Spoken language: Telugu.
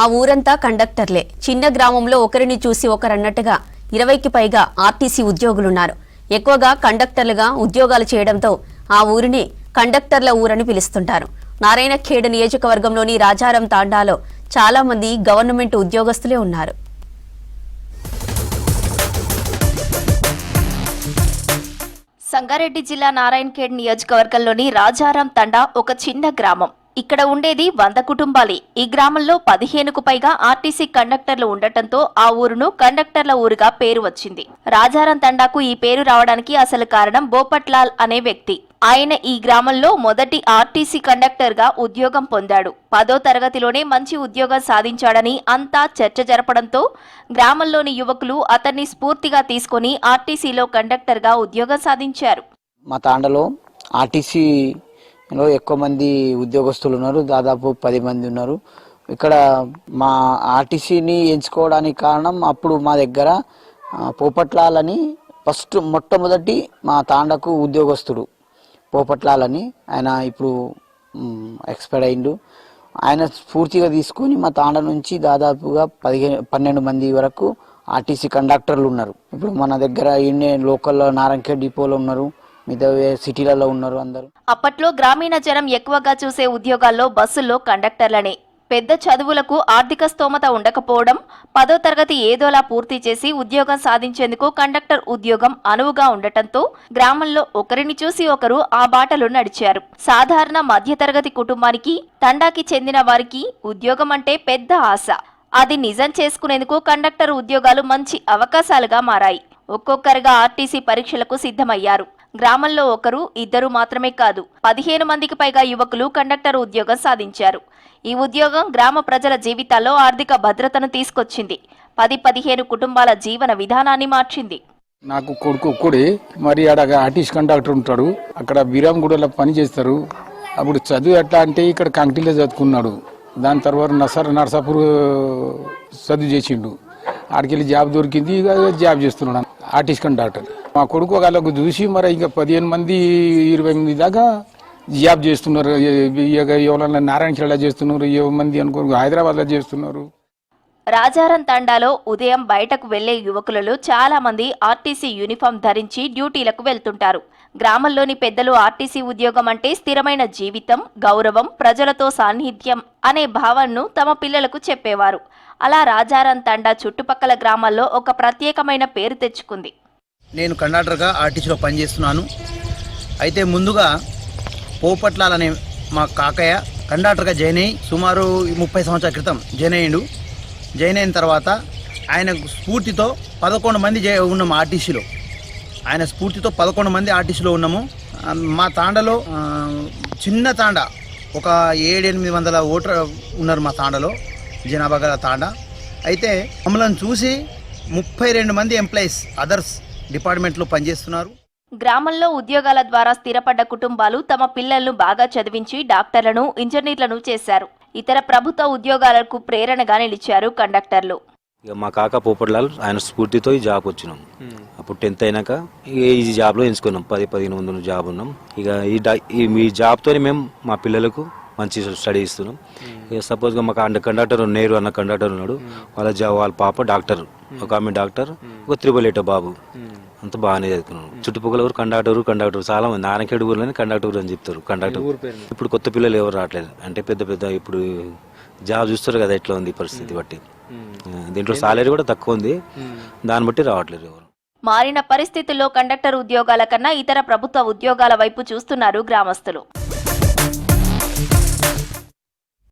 ఆ ఊరంతా కండక్టర్లే. చిన్న గ్రామంలో ఒకరిని చూసి ఒకరన్నట్టుగా ఇరవైకి పైగా ఆర్టీసీ ఉద్యోగులున్నారు. ఎక్కువగా కండక్టర్లుగా ఉద్యోగాలు చేయడంతో ఆ ఊరిని కండక్టర్ల ఊరని పిలుస్తుంటారు. నారాయణఖేడ్ నియోజకవర్గంలోని రాజారం తాండాలో చాలామంది గవర్నమెంట్ ఉద్యోగస్తులే ఉన్నారు. సంగారెడ్డి జిల్లా నారాయణఖేడ్ నియోజకవర్గంలోని రాజారాం తండా ఒక చిన్న గ్రామం. ఇక్కడ ఉండేది వంద కుటుంబాలే. ఈ గ్రామంలో పదిహేనుకు పైగా ఆర్టీసీ కండక్టర్లు ఉండటంతో ఆ ఊరును కండక్టర్ల ఊరుగా పేరు వచ్చింది. రాజారాం తండాకు ఈ పేరు రావడానికి అసలు కారణం బోపట్లాల్ అనే వ్యక్తి. ఆయన ఈ గ్రామంలో మొదటి ఆర్టీసీ కండక్టర్గా ఉద్యోగం పొందాడు. పదో తరగతిలోనే మంచి ఉద్యోగం సాధించాడని అంతా చర్చ జరపడంతో గ్రామంలోని యువకులు అతన్ని స్ఫూర్తిగా తీసుకొని ఆర్టీసీలో కండక్టర్గా ఉద్యోగం సాధించారు. మా తాండలో ఆర్టీసీ ఎక్కువ మంది ఉద్యోగస్తులు ఉన్నారు దాదాపు పది మంది ఉన్నారు. ఇక్కడ మా ఆర్టీసీని ఎంచుకోవడానికి కారణం అప్పుడు మా దగ్గర పోపట్లాలని ఫస్ట్ మొట్టమొదటి మా తాండకు ఉద్యోగస్తుడు. పోపట్లాలని ఆయన ఇప్పుడు ఎక్స్పైర్ అయిండు. ఆయన స్ఫూర్తిగా తీసుకొని మా తాండ నుంచి దాదాపుగా పదిహేను పన్నెండు మంది వరకు ఆర్టీసీ కండక్టర్లు ఉన్నారు. ఇప్పుడు మన దగ్గర ఈయనే లోకల్లో నారాయణఖేడ్ డిపోలో ఉన్నారు. మిగతా సిటీలలో ఉన్నారు అందరూ. అప్పట్లో గ్రామీణ జనం ఎక్కువగా చూసే ఉద్యోగాల్లో బస్సుల్లో కండక్టర్లనే. పెద్ద చదువులకు ఆర్థిక స్తోమత ఉండకపోవడం పదో తరగతి ఏదోలా పూర్తి చేసి ఉద్యోగం సాధించేందుకు కండక్టర్ ఉద్యోగం అనువుగా ఉండటంతో గ్రామంలో ఒకరిని చూసి ఒకరు ఆ బాటలో నడిచారు. సాధారణ మధ్యతరగతి కుటుంబానికి తండాకి చెందిన వారికి ఉద్యోగం అంటే పెద్ద ఆశ. అది నిజం చేసుకునేందుకు కండక్టర్ ఉద్యోగాలు మంచి అవకాశాలుగా మారాయి. ఒక్కొక్కరుగా ఆర్టీసీ పరీక్షలకు సిద్ధమయ్యారు. గ్రామంలో ఒకరు ఇద్దరు మాత్రమే కాదు పదిహేను మందికి పైగా యువకులు కండక్టర్ ఉద్యోగం సాధించారు. ఈ ఉద్యోగం గ్రామ ప్రజల జీవితాల్లో ఆర్థిక భద్రతను తీసుకొచ్చింది. పది పదిహేను కుటుంబాల జీవన విధానాన్ని మార్చింది. నాకు కొడుకు ఒక్కడే మరి ఆడ ఆర్టిస్ట్ కండక్టర్ ఉంటాడు. అక్కడ బీరాంగూడలో పని చేస్తారు. అప్పుడు చదువు ఎట్లా అంటే ఇక్కడ కంకిలో చదువుకున్నాడు. దాని తర్వాత నసర్ నర్సాపూర్ చదువు చేసిండు. ఆడికెళ్ళి జాబ్ దొరికింది జాబ్ చేస్తున్నాడు. Artist conductor. మా కొడుకు వాళ్ళకు చూసి మరి ఇంకా పదిహేను మంది ఇరవై మంది దాకా జాబ్ చేస్తున్నారు. ఇక ఎవరన్నా నారాయణ ఖేడా చేస్తున్నారు ఏ మంది అనుకో హైదరాబాద్లో చేస్తున్నారు. రాజారం తండాలో ఉదయం బయటకు వెళ్ళే యువకులలో చాలా మంది ఆర్టీసీ యూనిఫామ్ ధరించి డ్యూటీలకు వెళ్తుంటారు. గ్రామంలోని పెద్దలు ఆర్టీసీ ఉద్యోగం అంటే స్థిరమైన జీవితం గౌరవం ప్రజలతో సాన్నిధ్యం అనే భావనను తమ పిల్లలకు చెప్పేవారు. అలా రాజారం తండా చుట్టుపక్కల గ్రామాల్లో ఒక ప్రత్యేకమైన పేరు తెచ్చుకుంది. నేను కండక్టర్గా ఆర్టీసీలో పనిచేస్తున్నాను. అయితే ముందుగా పోపట్లాలనే మా కాకయ్య కండక్టర్గా జాయిన్ అయ్యి సుమారు ముప్పై సంవత్సరాల క్రితం జాయిన్ అయ్యిండు. జాయిన్ అయిన తర్వాత ఆయన స్ఫూర్తితో పదకొండు మంది జై ఉన్నాము ఆర్టీసీలో. ఆయన స్ఫూర్తితో పదకొండు మంది ఆర్టీసీలో ఉన్నాము. మా తాండలో చిన్న తాండ ఒక ఏడెనిమిది వందల ఓటర్ ఉన్నారు మా తాండలో జనాభా గల తాండ. అయితే మమ్మల్ని చూసి ముప్పై రెండు మంది ఎంప్లాయీస్ అదర్స్ డిపార్ట్మెంట్లో పనిచేస్తున్నారు. గ్రామంలో ఉద్యోగాల ద్వారా స్థిరపడ్డ కుటుంబాలు తమ పిల్లలను బాగా చదివించి డాక్టర్లను ఇంజనీర్లను చేశారు. ఇతర ప్రభుత్వ ఉద్యోగాలకు ప్రేరణగా నిలిచారు కండక్టర్లు. ఇక మా కాక పోపట్లాల్ ఆయన స్ఫూర్తితో ఈ జాబ్ వచ్చినాం. అప్పుడు టెన్త్ అయినాక ఈ జాబ్లో ఎంచుకున్నాం. పది పదిహేను వందల జాబ్ ఉన్నాం. ఇక ఈ ఈ మీ జాబ్తోనే మేము మా పిల్లలకు మంచి స్టడీ ఇస్తున్నాం. ఇక సపోజ్గా మాకు అండ కండక్టర్ నేరు అన్న కండక్టర్ ఉన్నాడు. వాళ్ళ జాబ్ వాళ్ళ పాప డాక్టర్. ఒక ఆమె డాక్టర్ ఒక త్రిబుల్ ఎయిట్ బాబు. అంత బాగానే చదువుకున్నాం చుట్టుపక్కల ఊరు కండక్టర్ కండక్టర్. చాలా మంది నానకేడు ఊర్లోనే కండక్టర్ అని చెప్తారు కండక్టర్. ఇప్పుడు కొత్త పిల్లలు ఎవరు రావట్లేదు. అంటే పెద్ద పెద్ద ఇప్పుడు జాబ్ చూస్తారు కదా ఎట్లా ఉంది పరిస్థితి బట్టి. దీంట్లో సాలరీ కూడా తక్కువ ఉంది. దాన్ని బట్టి రావట్లేదు ఎవరు. మారిన పరిస్థితుల్లో కండక్టర్ ఉద్యోగాల కన్నా ఇతర ప్రభుత్వ ఉద్యోగాల వైపు చూస్తున్నారు గ్రామస్తులు.